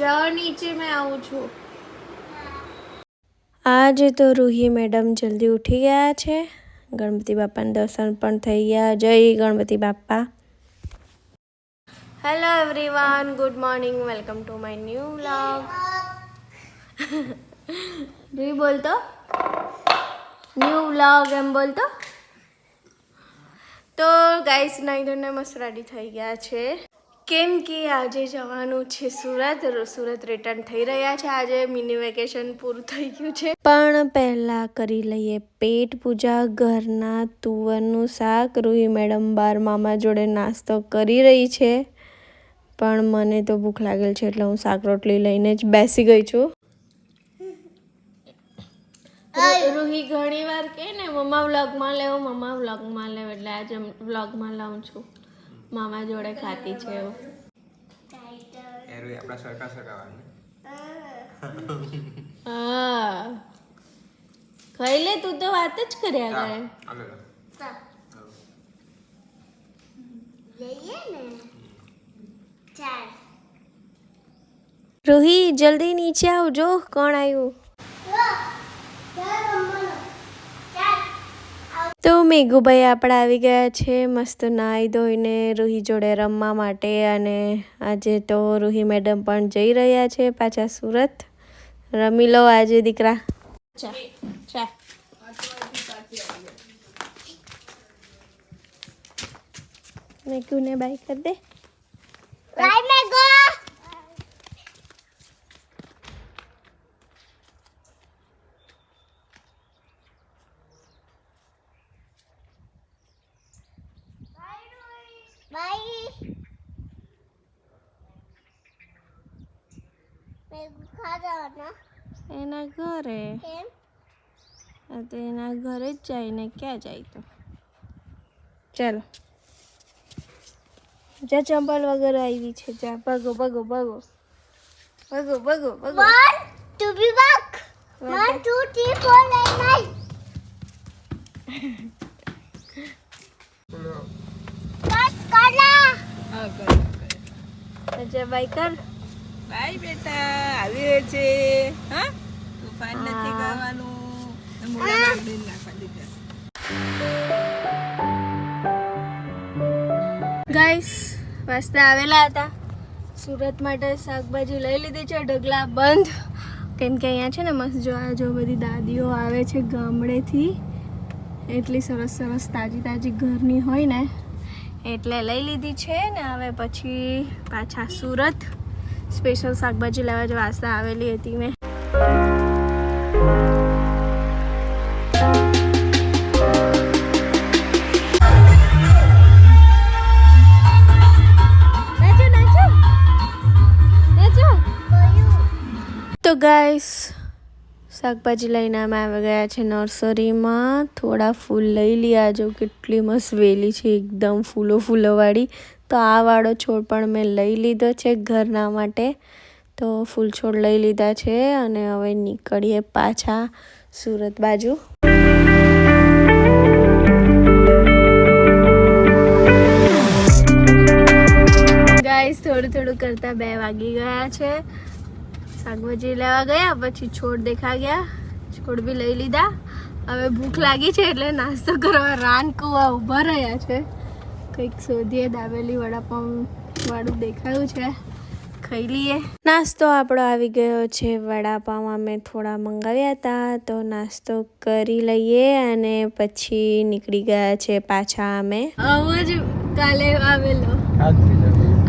જાઓ નીચે મેં આવું છું. આજે તો રૂહી મેડમ જલ્દી ઉઠી ગયા છે. ગણપતિ બાપાના દર્શન પણ થઈ ગયા. જય Ganpati Bappa. Hello everyone good morning welcome to my new vlog Roohi બોલતો ન્યૂ વ્લોગ એમ બોલતો તો? ગાઈસ નાઈ ધોઈને મસ્ત રેડી થઈ ગયા છે. કેમ કે આજે જવાનું છે સુરત? સુરત રિટર્ન થઈ રહ્યા છે. આજે મિની વેકેશન પૂરું થઈ ગયું છે. પણ પહેલાં કરી લઈએ પેટ પૂજા ઘરના તુવરનું શાક. રૂહી મેડમ બાર મામા જોડે નાસ્તો કરી રહી છે. પણ મને તો ભૂખ લાગેલ છે એટલે હું શાક રોટલી લઈને જ બેસી ગઈ છું. રૂહી ઘણી વાર કહે ને મમ્મા વ્લોગમાં લેવો મમ્મા વ્લોગમાં લેવો. એટલે આજે વ્લોગમાં લાવું છું. મામા જોડે ખાતી છે એવું. એરું આપણા સરખા સરખાવાનું હા. ખાઈ લે તું તો વાત જ કર્યા કરે હાલો લો. રૂહી જલ્દી નીચે આવજો. કોણ આવ્યું તો મેઘુભાઈ આપણે આવી ગયા છે મસ્ત નાહી ધોઈને રૂહી જોડે રમવા માટે અને આજે તો રૂહી મેડમ પણ જઈ રહ્યા છે પાછા સુરત. રમી લો આજે દીકરા. ચા ચા. મેઘુને બાય કર દે. એના ઘરે? તો એના ઘરે જ જાય ને ક્યાં જાય તો? ચાલો. જા ચંપલ વગર આવી છે જા. ભગો ભગો ભગો. ભગો ભગો ભગો. Be back. One, two, three, four, nine, nine. What કર. બેટા આવી રહ્યો છે. હા? તોફાન નથી કરવાનું. નાખવા દીધા. ગાઈસ વાસ્તે આવેલા હતા. સુરત માટે શાકભાજી લઈ લીધી છે ઢગલા બંધ. કેમ કે અહીંયા છે ને મસ્ત જો આ જો બધી દાદીઓ આવે છે ગામડેથી. એટલી સરસ સરસ તાજી તાજી ઘરની હોય ને. એટલે લઈ લીધી છે ને હવે પછી પાછા સુરત. સ્પેશિયલ શાકભાજી લેવા જ વાસા આવેલી હતી મેં. તો ગાઈસ શાકભાજી લઈને અમે આવી ગયા છે નર્સરીમાં. થોડા ફૂલ લઈ લીયા. જો કેટલી મસ્ત વેલી છે, એકદમ ફૂલો ફૂલોવાળી. તો આ વાળો છોડ પણ મેં લઈ લીધો છે ઘરના માટે. તો ફૂલ છોડ લઈ લીધા છે અને હવે નીકળીએ પાછા સુરત બાજુ. ગાઈસ થોડું થોડું કરતા બે વાગી ગયા છે. શાકભાજી લેવા ગયા પછી છોડ દેખા ગયા છોડ બી લઈ લીધા. હવે ભૂખ લાગી છે એટલે નાસ્તો કરવા રાન કુવા ઊભા રહ્યા છે. કંઈક શોધીએ દાબેલી વડાપાઉં વાળું દેખાયું છે. ખાઈ લઈએ. નાસ્તો આપણો આવી ગયો છે. વડાપાઉં અમે થોડા મંગાવ્યા હતા તો નાસ્તો કરી લઈએ અને પછી નીકળી ગયા છે પાછા અમે. આવો જ કાલે આવેલો.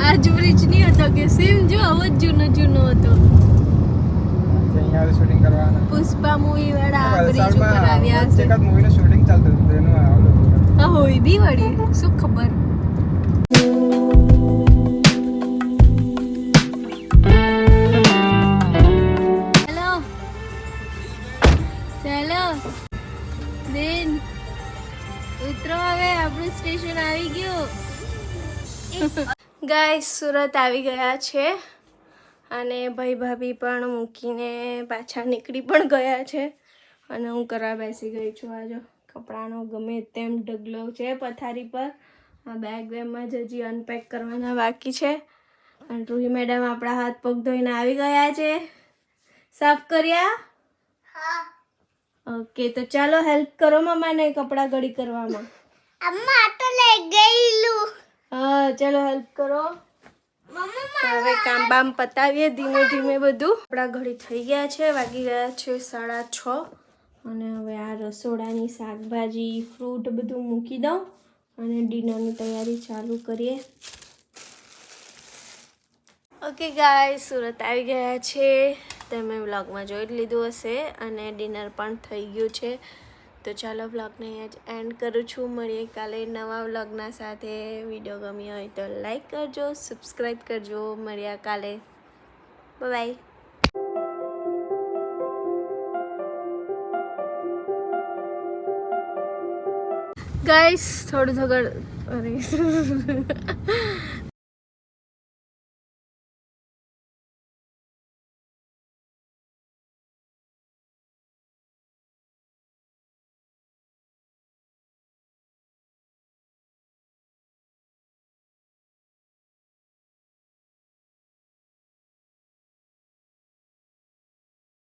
આજ બ્રિજ નહીં હતો કે સેમ જો આવો જ જૂનો જૂનો હતો. અહીંયા શૂટિંગ કરવાના. પુષ્પા મૂવી વાળા બ્રિજ ઉપર આવ્યા છે. એકાદ મૂવીનું શૂટિંગ ચાલતું હતું એનું આવ્યું આ હોય બી વળી શું ખબર? હેલો ચાલો બેન ઉતરો હવે આપણું સ્ટેશન આવી ગયું. ગાય સુરત આવી ગયા છે. અને ભાઈ ભાભી પણ મૂકીને પાછા નીકળી પણ ગયા છે. અને હું કરવા બેસી ગઈ છું આજો. કપડાનો ગમે તેમ ઢગલો છે પથારી પર. આ બેગ બેગમાં જ હજી અનપેક કરવાના બાકી છે. અને રૂહી મેડમ આપણા હાથ પગ ધોઈને આવી ગયા છે. સાફ કર્યા? હા. ઓકે તો ચાલો હેલ્પ કરો મમ્માને કપડાં ઘડી કરવામાં. અમ્મા તો લઈ ગયેલું. હા ચાલો હેલ્પ કરો. હવે કામ બામ પતાવીએ ધીમે ધીમે બધું. આપણા ઘડી થઈ ગયા છે, વાગી ગયા છે સાડા છ. અને હવે આ રસોડાની શાકભાજી, ફ્રૂટ બધું મૂકી દઉં અને ડિનરની તૈયારી ચાલુ કરીએ. ઓકે ગાય સુરત આવી ગયા છે. તમે વ્લોગમાં જોઈ લીધું હશે અને ડિનર પણ થઈ ગયું છે. તો ચાલો વ્લોગને અહીંયા જ એન્ડ કરું છું. મળીએ કાલે નવા વ્લોગના સાથે. વીડિયો ગમ્યો હોય તો લાઈક કરજો સબસ્ક્રાઈબ કરજો. મળ્યા કાલે. બાય ગાઈસ થોડું થોડું અરે.